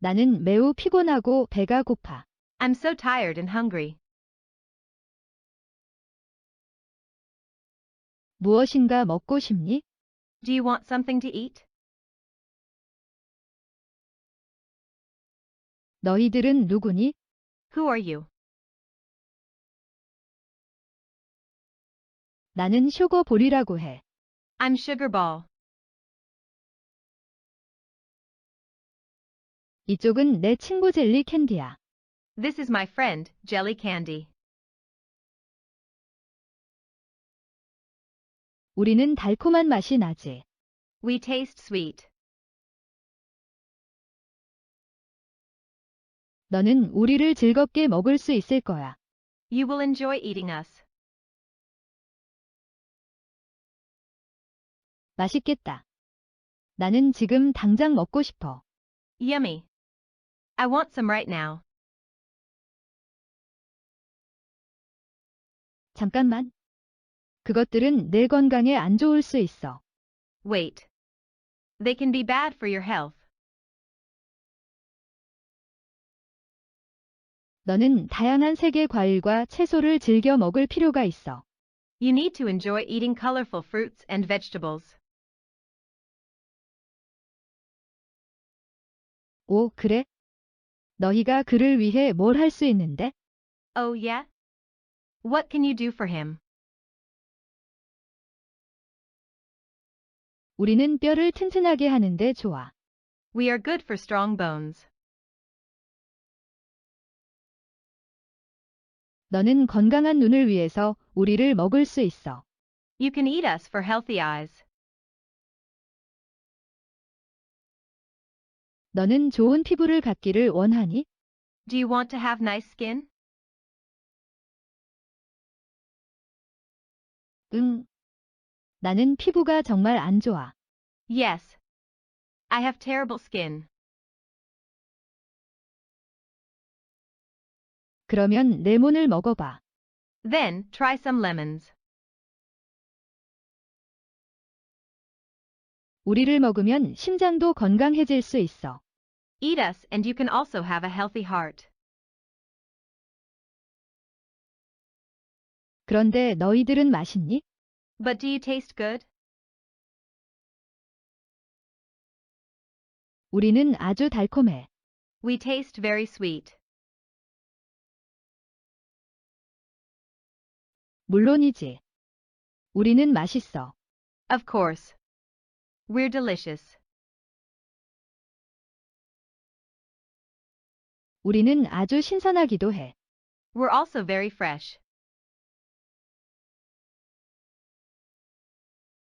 나는 매우 피곤하고 배가 고파. I'm so tired and hungry. 무엇인가 먹고 싶니? Do you want something to eat? 너희들은 누구니? Who are you? 나는 쇼거볼이라고 해. I'm Sugar 이쪽은 내 친구 젤리 캔디야. This is my friend, Jelly Candy. 우리는 달콤한 맛이 나지. We taste sweet. 너는 우리를 즐겁게 먹을 수 있을 거야. You will enjoy eating us. 맛있겠다. 나는 지금 당장 먹고 싶어. Yummy. I want some right now. 잠깐만. 그것들은 내 건강에 안 좋을 수 있어. Wait. They can be bad for your health. 너는 다양한 색의 과일과 채소를 즐겨 먹을 필요가 있어. You need to enjoy eating colorful fruits and vegetables. 오, 그래? 너희가 그를 위해 뭘 할 수 있는데? Oh, yeah? What can you do for him? 우리는 뼈를 튼튼하게 하는데 좋아. We are good for strong bones. 너는 건강한 눈을 위해서 우리를 먹을 수 있어. You can eat us for healthy eyes. 너는 좋은 피부를 갖기를 원하니? Do you want to have nice skin? 응. 나는 피부가 정말 안 좋아. Yes. I have terrible skin. 그러면 레몬을 먹어봐. Then, try some lemons. 우리를 먹으면 심장도 건강해질 수 있어. Eat us and you can also have a healthy heart. 그런데 너희들은 맛있니? But do you taste good? 우리는 아주 달콤해. We taste very sweet. 물론이지. 우리는 맛있어. Of course. We're delicious. 우리는 아주 신선하기도 해. We're also very fresh.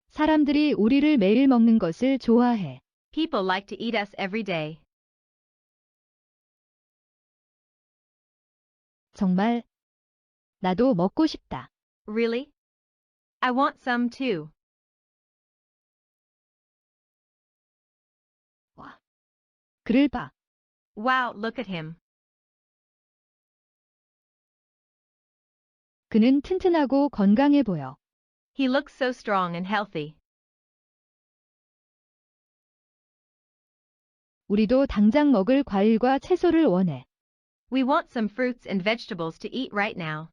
사람들이 우리를 매일 먹는 것을 좋아해. People like to eat us every day. 정말. 나도 먹고 싶다. Really? I want some too. 그를 봐. Wow, look at him. 그는 튼튼하고 건강해 보여. He looks so strong and healthy. 우리도 당장 먹을 과일과 채소를 원해. We want some fruits and vegetables to eat right now.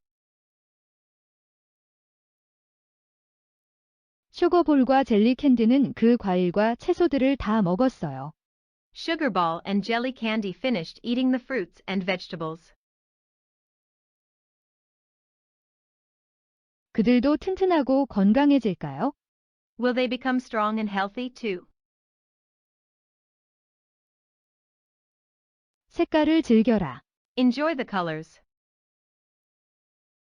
쇼거볼과 젤리 캔디는 그 과일과 채소들을 다 먹었어요. Sugar Ball and Jelly Candy finished eating the fruits and vegetables. 그들도 튼튼하고 건강해질까요? Will they become strong and healthy too? 색깔을 즐겨라. Enjoy the colors.